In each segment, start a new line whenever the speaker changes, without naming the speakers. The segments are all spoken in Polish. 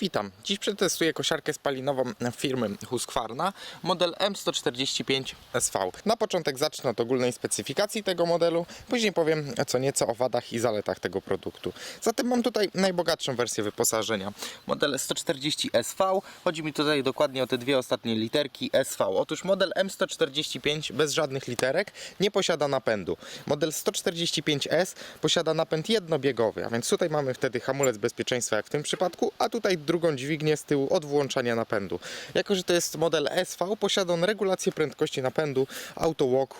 Witam. Dziś przetestuję kosiarkę spalinową firmy Husqvarna, model M145SV. Na początek zacznę od ogólnej specyfikacji tego modelu, później powiem co nieco o wadach i zaletach tego produktu. Zatem mam tutaj najbogatszą wersję wyposażenia. Model 140SV, chodzi mi tutaj dokładnie o te dwie ostatnie literki SV. Otóż model M145 bez żadnych literek nie posiada napędu. Model 145S posiada napęd jednobiegowy, a więc tutaj mamy wtedy hamulec bezpieczeństwa jak w tym przypadku, a tutaj drugą dźwignię z tyłu od włączania napędu. Jako, że to jest model SV, posiada on regulację prędkości napędu Auto Walk.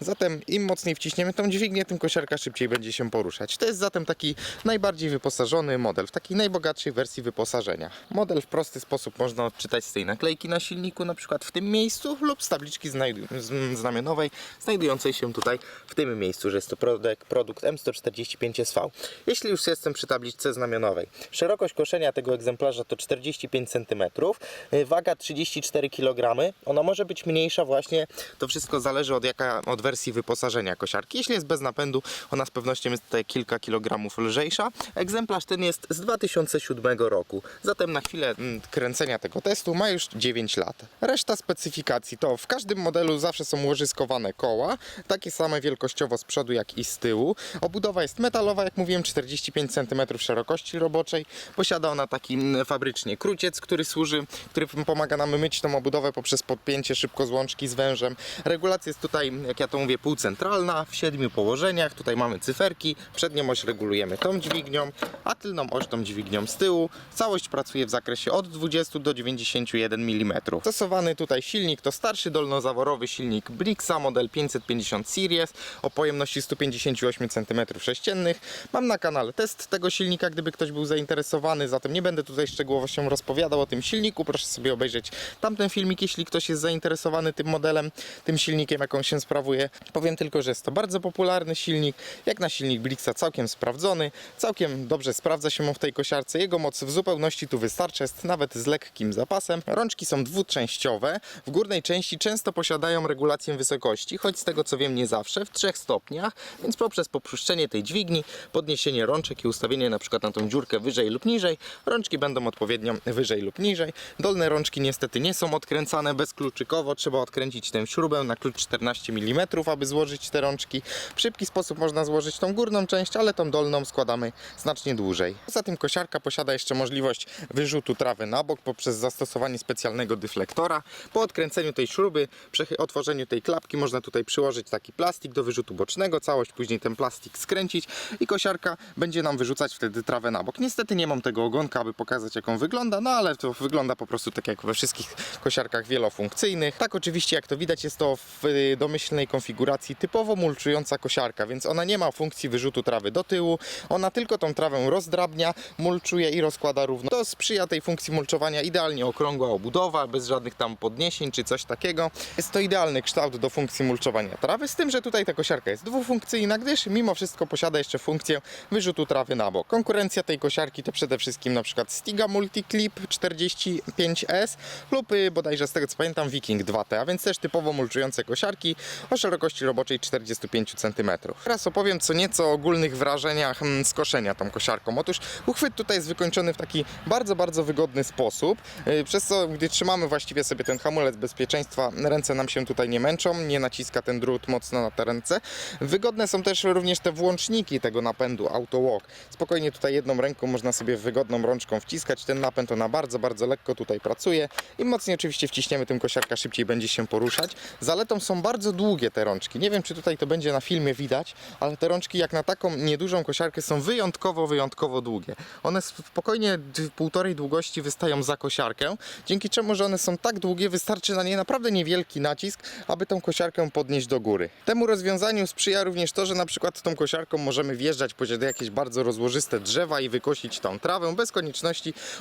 Zatem im mocniej wciśniemy tą dźwignię, tym kosiarka szybciej będzie się poruszać. To jest zatem taki najbardziej wyposażony model, w takiej najbogatszej wersji wyposażenia. Model w prosty sposób można odczytać z tej naklejki na silniku, na przykład w tym miejscu, lub z tabliczki z- znamionowej, znajdującej się tutaj w tym miejscu, że jest to produkt, produkt M145SV. Jeśli już jestem przy tabliczce znamionowej, szerokość koszenia tego egzemplarza to 45 cm, y, waga 34 kg. Ona może być mniejsza właśnie, to wszystko zależy od, jaka, od wersji wyposażenia kosiarki. Jeśli jest bez napędu, ona z pewnością jest tutaj kilka kilogramów lżejsza. Egzemplarz ten jest z 2007 roku, zatem na chwilę mm, kręcenia tego testu ma już 9 lat. Reszta specyfikacji to w każdym modelu zawsze są łożyskowane koła, takie same wielkościowo z przodu jak i z tyłu. Obudowa jest metalowa, jak mówiłem, 45 cm szerokości roboczej. Posiada ona taki mm, fabrycznie kruciec, który służy, który pomaga nam myć tą obudowę poprzez podpięcie szybko złączki z wężem. Regulacja jest tutaj, jak ja to mówię, półcentralna w siedmiu położeniach. Tutaj mamy cyferki. Przednią oś regulujemy tą dźwignią, a tylną oś tą dźwignią z tyłu. Całość pracuje w zakresie od 20 do 91 mm. Stosowany tutaj silnik to starszy dolnozaworowy silnik Blixa model 550 Series o pojemności 158 cm3. Mam na kanale test tego silnika, gdyby ktoś był zainteresowany, zatem nie będę tutaj szczegółowo się rozpowiadał o tym silniku. Proszę sobie obejrzeć tamten filmik, jeśli ktoś jest zainteresowany tym modelem, tym silnikiem, jak on się sprawuje. Powiem tylko, że jest to bardzo popularny silnik, jak na silnik Blixa całkiem sprawdzony, całkiem dobrze sprawdza się on w tej kosiarce. Jego moc w zupełności tu wystarcza, jest nawet z lekkim zapasem. Rączki są dwuczęściowe. W górnej części często posiadają regulację wysokości, choć z tego co wiem nie zawsze, w trzech stopniach, więc poprzez popuszczenie tej dźwigni, podniesienie rączek i ustawienie na przykład na tą dziurkę wyżej lub niżej, rączki będą odpowiednio wyżej lub niżej. Dolne rączki niestety nie są odkręcane bezkluczykowo, trzeba odkręcić tę śrubę na klucz 14 mm, aby złożyć te rączki. W szybki sposób można złożyć tą górną część, ale tą dolną składamy znacznie dłużej. Poza tym kosiarka posiada jeszcze możliwość wyrzutu trawy na bok poprzez zastosowanie specjalnego dyflektora. Po odkręceniu tej śruby, przechy- otworzeniu tej klapki można tutaj przyłożyć taki plastik do wyrzutu bocznego, całość później ten plastik skręcić i kosiarka będzie nam wyrzucać wtedy trawę na bok. Niestety nie mam tego ogonka, aby pokazać jak on wygląda, no ale to wygląda po prostu tak jak we wszystkich kosiarkach wielofunkcyjnych. Tak oczywiście jak to widać jest to w y, domyślnej konfiguracji typowo mulczująca kosiarka, więc ona nie ma funkcji wyrzutu trawy do tyłu, ona tylko tą trawę rozdrabnia, mulczuje i rozkłada równo. To sprzyja tej funkcji mulczowania idealnie okrągła obudowa, bez żadnych tam podniesień czy coś takiego. Jest to idealny kształt do funkcji mulczowania trawy, z tym, że tutaj ta kosiarka jest dwufunkcyjna, gdyż mimo wszystko posiada jeszcze funkcję wyrzutu trawy na bok. Konkurencja tej kosiarki to przede wszystkim na przykład Stiga Multiclip 45S lub y, bodajże z tego co pamiętam Viking 2T, a więc też typowo mulczujące kosiarki o szerokości roboczej 45 cm. Teraz opowiem co nieco o ogólnych wrażeniach mm, z koszenia tą kosiarką. Otóż uchwyt tutaj jest wykończony w taki bardzo, bardzo wygodny sposób, y, przez co gdy trzymamy właściwie sobie ten hamulec bezpieczeństwa, ręce nam się tutaj nie męczą, nie naciska ten drut mocno na te ręce. Wygodne są też również te włączniki tego napędu Auto. Spokojnie tutaj jedną ręką można sobie wygodną rączką wciskać ten napęd, ona bardzo, bardzo lekko tutaj pracuje. Im mocniej oczywiście wciśniemy, tym kosiarka szybciej będzie się poruszać. Zaletą są bardzo długie te rączki. Nie wiem, czy tutaj to będzie na filmie widać, ale te rączki jak na taką niedużą kosiarkę są wyjątkowo, wyjątkowo długie. One spokojnie półtorej długości wystają za kosiarkę, dzięki czemu, że one są tak długie, wystarczy na nie naprawdę niewielki nacisk, aby tą kosiarkę podnieść do góry. Temu rozwiązaniu sprzyja również to, że na przykład tą kosiarką możemy wjeżdżać pod jakieś bardzo rozłożyste drzewa i wykosić tą trawę bez konieczności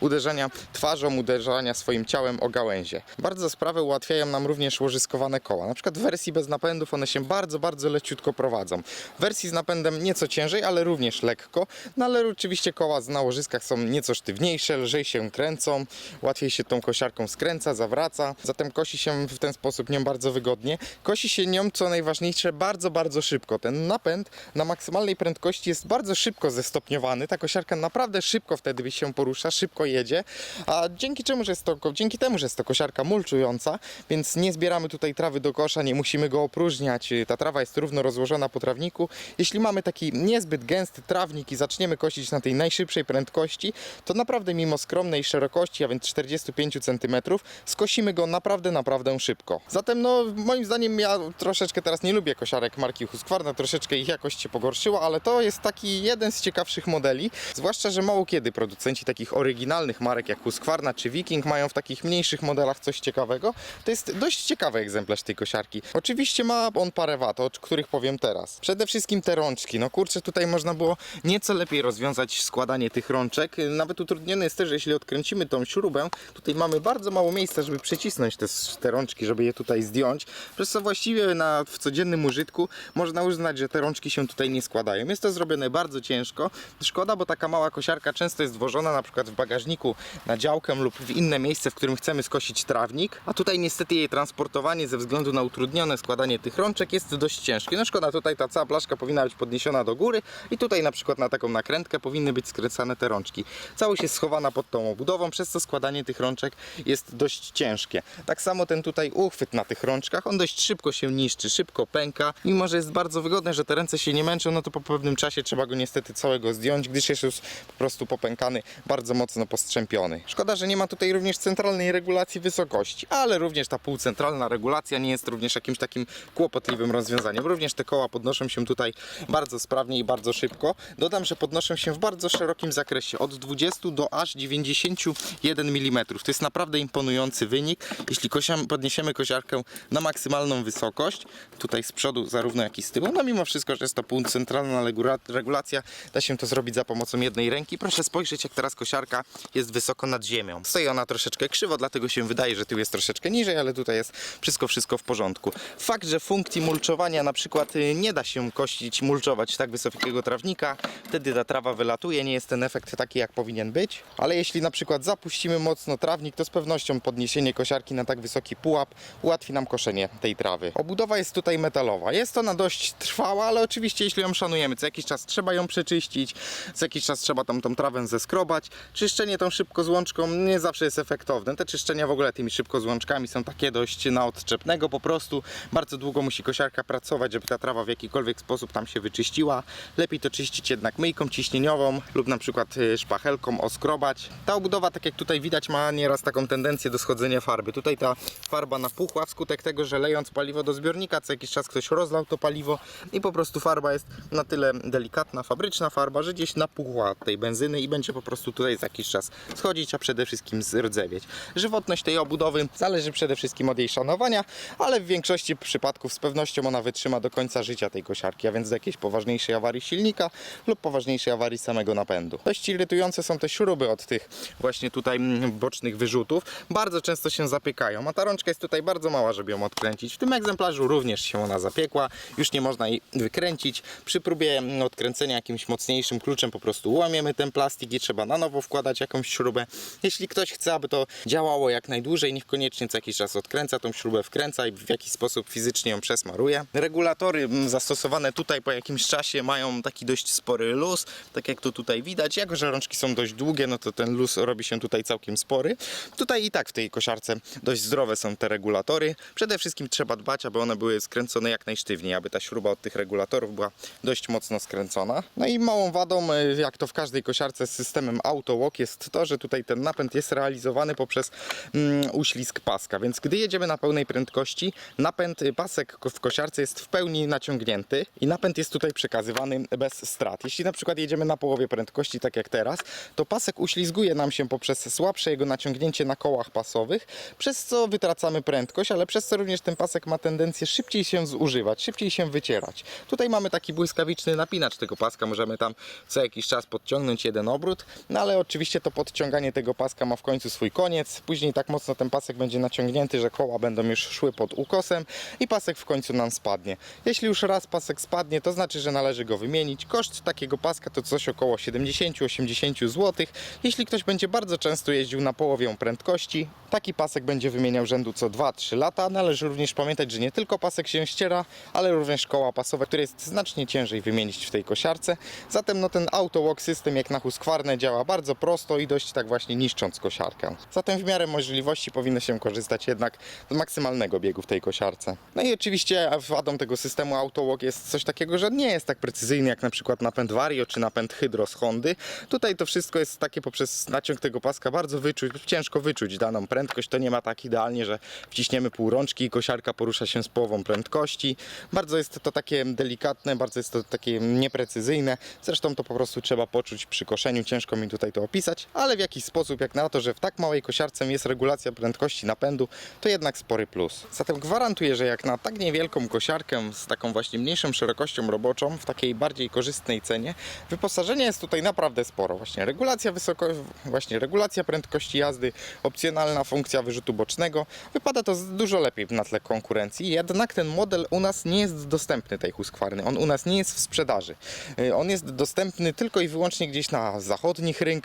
uderzania twarzą, uderzania swoim ciałem o gałęzie. Bardzo sprawę ułatwiają nam również łożyskowane koła. Na przykład w wersji bez napędów one się bardzo, bardzo leciutko prowadzą. W wersji z napędem nieco ciężej, ale również lekko, no ale oczywiście koła na łożyskach są nieco sztywniejsze, lżej się kręcą, łatwiej się tą kosiarką skręca, zawraca, zatem kosi się w ten sposób nią bardzo wygodnie. Kosi się nią, co najważniejsze, bardzo, bardzo szybko. Ten napęd na maksymalnej prędkości jest bardzo szybko zestopniowany. Ta kosiarka naprawdę szybko wtedy się porusza porusza, szybko jedzie, a dzięki czemu, że jest to, dzięki temu, że jest to kosiarka mulczująca, więc nie zbieramy tutaj trawy do kosza, nie musimy go opróżniać, ta trawa jest równo rozłożona po trawniku. Jeśli mamy taki niezbyt gęsty trawnik i zaczniemy kosić na tej najszybszej prędkości, to naprawdę mimo skromnej szerokości, a więc 45 cm, skosimy go naprawdę, naprawdę szybko. Zatem no, moim zdaniem ja troszeczkę teraz nie lubię kosiarek marki Husqvarna, troszeczkę ich jakość się pogorszyła, ale to jest taki jeden z ciekawszych modeli, zwłaszcza, że mało kiedy producenci takich oryginalnych marek jak Husqvarna czy Viking mają w takich mniejszych modelach coś ciekawego. To jest dość ciekawy egzemplarz tej kosiarki. Oczywiście ma on parę wad, o których powiem teraz. Przede wszystkim te rączki. No kurczę, tutaj można było nieco lepiej rozwiązać składanie tych rączek. Nawet utrudnione jest też, że jeśli odkręcimy tą śrubę, tutaj mamy bardzo mało miejsca, żeby przycisnąć te, te rączki, żeby je tutaj zdjąć. Przez co właściwie na, w codziennym użytku można uznać, że te rączki się tutaj nie składają. Jest to zrobione bardzo ciężko. Szkoda, bo taka mała kosiarka często jest włożona na przykład w bagażniku na działkę lub w inne miejsce, w którym chcemy skosić trawnik, a tutaj niestety jej transportowanie ze względu na utrudnione składanie tych rączek jest dość ciężkie. No szkoda, tutaj ta cała blaszka powinna być podniesiona do góry i tutaj na przykład na taką nakrętkę powinny być skręcane te rączki. Całość jest schowana pod tą obudową, przez co składanie tych rączek jest dość ciężkie. Tak samo ten tutaj uchwyt na tych rączkach, on dość szybko się niszczy, szybko pęka. Mimo, że jest bardzo wygodne, że te ręce się nie męczą, no to po pewnym czasie trzeba go niestety całego zdjąć, gdyż jest już po prostu popękany, bardzo mocno postrzępiony. Szkoda, że nie ma tutaj również centralnej regulacji wysokości, ale również ta półcentralna regulacja nie jest również jakimś takim kłopotliwym rozwiązaniem. Również te koła podnoszą się tutaj bardzo sprawnie i bardzo szybko. Dodam, że podnoszą się w bardzo szerokim zakresie, od 20 do aż 91 mm. To jest naprawdę imponujący wynik. Jeśli podniesiemy kosiarkę na maksymalną wysokość, tutaj z przodu zarówno jak i z tyłu, no mimo wszystko, że jest to półcentralna regula- regulacja, da się to zrobić za pomocą jednej ręki. Proszę spojrzeć, jak teraz kosiarka jest wysoko nad ziemią. Stoi ona troszeczkę krzywo, dlatego się wydaje, że tył jest troszeczkę niżej, ale tutaj jest wszystko, wszystko w porządku. Fakt, że funkcji mulczowania na przykład y, nie da się kosić, mulczować tak wysokiego trawnika, wtedy ta trawa wylatuje, nie jest ten efekt taki, jak powinien być, ale jeśli na przykład zapuścimy mocno trawnik, to z pewnością podniesienie kosiarki na tak wysoki pułap ułatwi nam koszenie tej trawy. Obudowa jest tutaj metalowa. Jest ona dość trwała, ale oczywiście jeśli ją szanujemy, co jakiś czas trzeba ją przeczyścić, co jakiś czas trzeba tam tą trawę zeskrobać. Czyszczenie tą szybko złączką nie zawsze jest efektowne. Te czyszczenia w ogóle tymi szybko złączkami są takie dość na odczepnego po prostu. Bardzo długo musi kosiarka pracować, żeby ta trawa w jakikolwiek sposób tam się wyczyściła. Lepiej to czyścić jednak myjką ciśnieniową lub na przykład y, szpachelką oskrobać. Ta obudowa, tak jak tutaj widać, ma nieraz taką tendencję do schodzenia farby. Tutaj ta farba napuchła wskutek tego, że lejąc paliwo do zbiornika, co jakiś czas ktoś rozlał to paliwo i po prostu farba jest na tyle delikatna, fabryczna farba, że gdzieś napuchła tej benzyny i będzie po prostu tutaj za jakiś czas schodzić, a przede wszystkim zrdzewieć. Żywotność tej obudowy zależy przede wszystkim od jej szanowania, ale w większości przypadków z pewnością ona wytrzyma do końca życia tej kosiarki, a więc do jakiejś poważniejszej awarii silnika lub poważniejszej awarii samego napędu. Dość irytujące są te śruby od tych właśnie tutaj mm, bocznych wyrzutów. Bardzo często się zapiekają, a ta rączka jest tutaj bardzo mała, żeby ją odkręcić. W tym egzemplarzu również się ona zapiekła, już nie można jej wykręcić. Przy próbie mm, odkręcenia jakimś mocniejszym kluczem po prostu łamiemy ten plastik i trzeba na nowo wkładać jakąś śrubę. Jeśli ktoś chce, aby to działało jak najdłużej, niech koniecznie co jakiś czas odkręca tą śrubę, wkręca i w jakiś sposób fizycznie ją przesmaruje. Regulatory mm, zastosowane tutaj po jakimś czasie mają taki dość spory luz, tak jak to tutaj widać. Jako, że rączki są dość długie, no to ten luz robi się tutaj całkiem spory. Tutaj i tak w tej kosiarce dość zdrowe są te regulatory. Przede wszystkim trzeba dbać, aby one były skręcone jak najsztywniej, aby ta śruba od tych regulatorów była dość mocno skręcona. No i małą wadą, y, jak to w każdej kosiarce z systemem AutoWalk jest to, że tutaj ten napęd jest realizowany poprzez mm, uślizg paska, więc gdy jedziemy na pełnej prędkości, napęd, y, pasek w kosiarce jest w pełni naciągnięty i napęd jest tutaj przekazywany bez strat. Jeśli na przykład jedziemy na połowie prędkości, tak jak teraz, to pasek uślizguje nam się poprzez słabsze jego naciągnięcie na kołach pasowych, przez co wytracamy prędkość, ale przez co również ten pasek ma tendencję szybciej się zużywać, szybciej się wycierać. Tutaj mamy taki błyskawiczny napinacz tego paska, możemy tam co jakiś czas podciągnąć jeden obrót, no ale oczywiście to podciąganie tego paska ma w końcu swój koniec. Później tak mocno ten pasek będzie naciągnięty, że koła będą już szły pod ukosem i pasek w końcu nam spadnie. Jeśli już raz pasek spadnie, to znaczy, że należy go wymienić. Koszt takiego paska to coś około 70-80 zł. Jeśli ktoś będzie bardzo często jeździł na połowie prędkości, taki pasek będzie wymieniał rzędu co 2-3 lata. Należy również pamiętać, że nie tylko pasek się ściera, ale również koła pasowe, które jest znacznie ciężej wymienić w tej kosiarce. Zatem no, ten AutoWalk system jak na Husqvarnę działa bardzo bardzo prosto i dość tak właśnie niszcząc kosiarkę. Zatem w miarę możliwości powinno się korzystać jednak z maksymalnego biegu w tej kosiarce. No i oczywiście wadą tego systemu AutoWalk jest coś takiego, że nie jest tak precyzyjny jak na przykład napęd Vario czy napęd Hydro z Hondy. Tutaj to wszystko jest takie poprzez naciąg tego paska bardzo wyczuć, ciężko wyczuć daną prędkość. To nie ma tak idealnie, że wciśniemy pół rączki i kosiarka porusza się z połową prędkości. Bardzo jest to takie delikatne, bardzo jest to takie nieprecyzyjne. Zresztą to po prostu trzeba poczuć przy koszeniu. Ciężko mi tutaj to opisać, ale w jakiś sposób, jak na to, że w tak małej kosiarce jest regulacja prędkości napędu, to jednak spory plus. Zatem gwarantuję, że jak na tak niewielką kosiarkę z taką właśnie mniejszą szerokością roboczą, w takiej bardziej korzystnej cenie, wyposażenie jest tutaj naprawdę sporo. Właśnie regulacja wysoko, właśnie regulacja prędkości jazdy, opcjonalna funkcja wyrzutu bocznego. Wypada to dużo lepiej na tle konkurencji, jednak ten model u nas nie jest dostępny tej Husqvarny. On u nas nie jest w sprzedaży. Y, On jest dostępny tylko i wyłącznie gdzieś na zachodnich rynkach,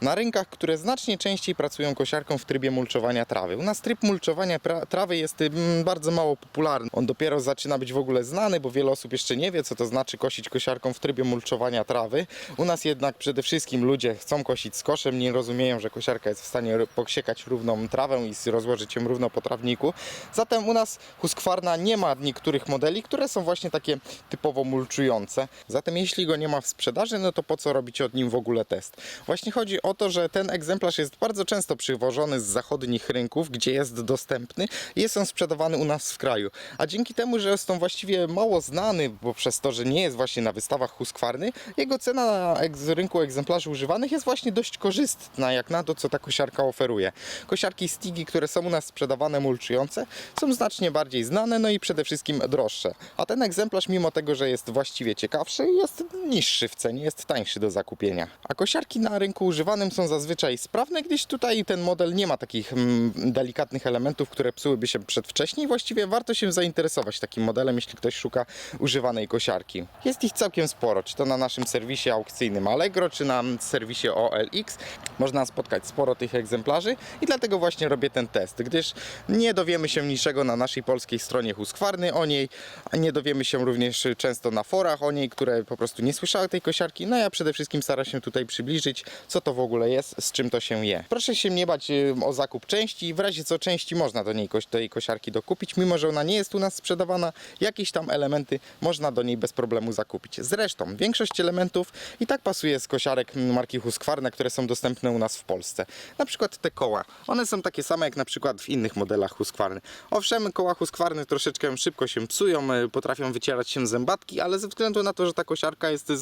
na rynkach, które znacznie częściej pracują kosiarką w trybie mulczowania trawy. U nas tryb mulczowania trawy jest ym, bardzo mało popularny. On dopiero zaczyna być w ogóle znany, bo wiele osób jeszcze nie wie, co to znaczy kosić kosiarką w trybie mulczowania trawy. U nas jednak przede wszystkim ludzie chcą kosić z koszem, nie rozumieją, że kosiarka jest w stanie posiekać równą trawę i rozłożyć ją równo po trawniku. Zatem u nas Husqvarna nie ma niektórych modeli, które są właśnie takie typowo mulczujące. Zatem jeśli go nie ma w sprzedaży, no to po co robić od nim w ogóle test? Właśnie chodzi o to, że ten egzemplarz jest bardzo często przywożony z zachodnich rynków, gdzie jest dostępny i jest on sprzedawany u nas w kraju. A dzięki temu, że jest on właściwie mało znany, bo przez to, że nie jest właśnie na wystawach Husqvarny, jego cena na rynku egzemplarzy używanych jest właśnie dość korzystna, jak na to, co ta kosiarka oferuje. Kosiarki Stigi, które są u nas sprzedawane mulczujące, są znacznie bardziej znane, no i przede wszystkim droższe. A ten egzemplarz, mimo tego, że jest właściwie ciekawszy, jest niższy w cenie, jest tańszy do zakupienia. A kosiarki na rynku używanym są zazwyczaj sprawne, gdyż tutaj ten model nie ma takich mm, delikatnych elementów, które psułyby się przedwcześnie. Właściwie warto się zainteresować takim modelem, jeśli ktoś szuka używanej kosiarki. Jest ich całkiem sporo, czy to na naszym serwisie aukcyjnym Allegro, czy na serwisie OLX. Można spotkać sporo tych egzemplarzy i dlatego właśnie robię ten test, gdyż nie dowiemy się niczego na naszej polskiej stronie Husqvarny o niej, a nie dowiemy się również często na forach o niej, które po prostu nie słyszały tej kosiarki. No ja przede wszystkim staram się tutaj przybliżyć, co to w ogóle jest, z czym to się je. Proszę się nie bać y, o zakup części, w razie co części można do niej tej kosiarki dokupić, mimo że ona nie jest u nas sprzedawana, jakieś tam elementy można do niej bez problemu zakupić. Zresztą większość elementów i tak pasuje z kosiarek marki Husqvarna, które są dostępne u nas w Polsce. Na przykład te koła. One są takie same jak na przykład w innych modelach Husqvarny. Owszem, koła Husqvarny troszeczkę szybko się psują, e, potrafią wycierać się zębatki, ale ze względu na to, że ta kosiarka jest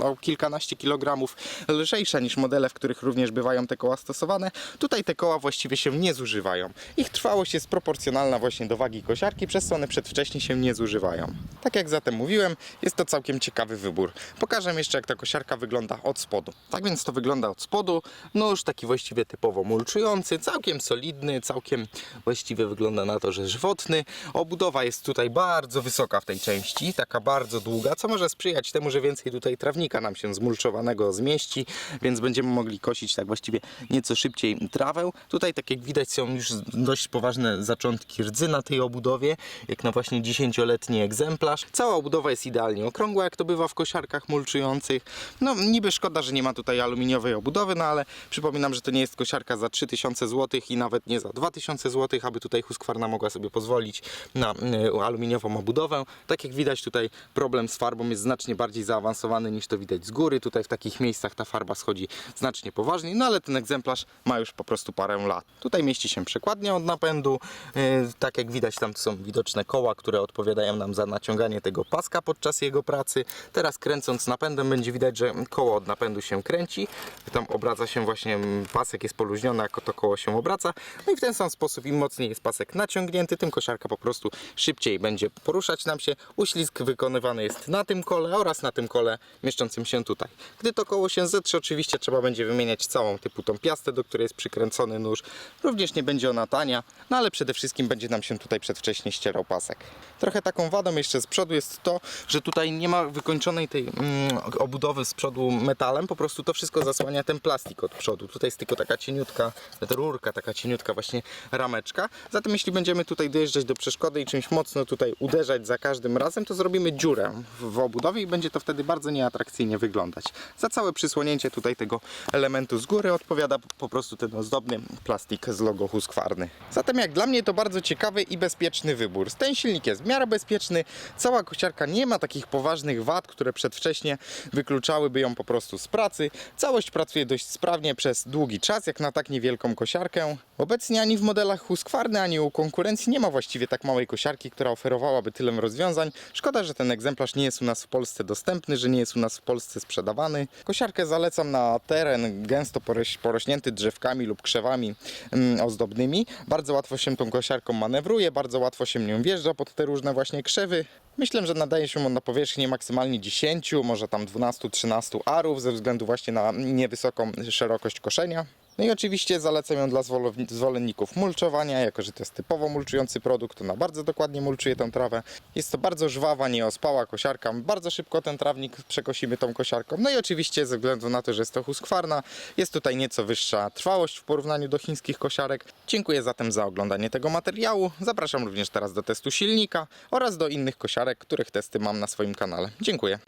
o kilkanaście kilogramów lżejsza niż modele, w których również bywają te koła stosowane, tutaj te koła właściwie się nie zużywają. Ich trwałość jest proporcjonalna właśnie do wagi kosiarki, przez co one przedwcześnie się nie zużywają. Tak jak zatem mówiłem, jest to całkiem ciekawy wybór. Pokażę jeszcze jak ta kosiarka wygląda od spodu. Tak więc to wygląda od spodu, nóż taki właściwie typowo mulczujący, całkiem solidny, całkiem właściwie wygląda na to, że żywotny. Obudowa jest tutaj bardzo wysoka w tej części, taka bardzo długa, co może sprzyjać temu, że więcej tutaj trawnika nam się zmulczowanego zmieści, więc będziemy mogli kosić tak właściwie nieco szybciej trawę. Tutaj tak jak widać są już dość poważne zaczątki rdzy na tej obudowie, jak na właśnie 10-letni egzemplarz. Cała obudowa jest idealnie okrągła, jak to bywa w kosiarkach mulczujących. No niby szkoda, że nie ma tutaj aluminiowej obudowy, no ale przypominam, że to nie jest kosiarka za 3000 zł i nawet nie za 2000 zł, aby tutaj Husqvarna mogła sobie pozwolić na y, aluminiową obudowę. Tak jak widać tutaj problem z farbą jest znacznie bardziej zaawansowany niż to widać z góry. Tutaj w takich miejscach ta farba schodzi znacznie poważniej, no ale ten egzemplarz ma już po prostu parę lat. Tutaj mieści się przekładnia od napędu. y, Tak jak widać tam są widoczne koła, które odpowiadają nam za naciąganie tego paska podczas jego pracy. Teraz kręcąc napędem będzie widać, że koło od napędu się kręci. Tam obraca się właśnie pasek jest poluźniony, jako to koło się obraca. No i w ten sam sposób im mocniej jest pasek naciągnięty, tym kosiarka po prostu szybciej będzie poruszać nam się. Uślizg wykonywany jest na tym kole oraz na tym kole mieszczącym się tutaj. Gdy to koło się zetrze, oczywiście trzeba będzie wymieniać całą typu tą piastę, do której jest przykręcony nóż. Również nie będzie ona tania, no ale przede wszystkim będzie nam się tutaj przedwcześnie ścierał pasek. Trochę taką wadą jeszcze z przodu jest to, że tutaj nie ma wykończonej tej mm, obudowy z przodu metalem, po prostu to wszystko zasłania ten plastik od przodu. Tutaj jest tylko taka cieniutka rurka, taka cieniutka właśnie rameczka. Zatem jeśli będziemy tutaj dojeżdżać do przeszkody i czymś mocno tutaj uderzać za każdym razem, to zrobimy dziurę w obudowie i będzie to wtedy bardzo nieatrakcyjnie wyglądać. Za całe przysłonięcie tutaj tego tego elementu z góry odpowiada po prostu ten ozdobny plastik z logo Husqvarny. Zatem jak dla mnie to bardzo ciekawy i bezpieczny wybór. Ten silnik jest w miarę bezpieczny, cała kosiarka nie ma takich poważnych wad, które przedwcześnie wykluczałyby ją po prostu z pracy. Całość pracuje dość sprawnie przez długi czas, jak na tak niewielką kosiarkę. Obecnie ani w modelach Husqvarny, ani u konkurencji nie ma właściwie tak małej kosiarki, która oferowałaby tyle rozwiązań. Szkoda, że ten egzemplarz nie jest u nas w Polsce dostępny, że nie jest u nas w Polsce sprzedawany. Kosiarkę zalecam na teren gęsto poroś- porośnięty drzewkami lub krzewami mm, ozdobnymi. Bardzo łatwo się tą kosiarką manewruje, bardzo łatwo się nią wjeżdża pod te różne właśnie krzewy. Myślę, że nadaje się on na powierzchnię maksymalnie 10, może tam 12-13 arów ze względu właśnie na niewysoką szerokość koszenia. No i oczywiście zalecam ją dla zwolenników mulczowania, jako że to jest typowo mulczujący produkt, ona bardzo dokładnie mulczuje tę trawę. Jest to bardzo żwawa, nieospała kosiarka, bardzo szybko ten trawnik przekosimy tą kosiarką. No i oczywiście ze względu na to, że jest to Husqvarna, jest tutaj nieco wyższa trwałość w porównaniu do chińskich kosiarek. Dziękuję zatem za oglądanie tego materiału. Zapraszam również teraz do testu silnika oraz do innych kosiarek, których testy mam na swoim kanale. Dziękuję.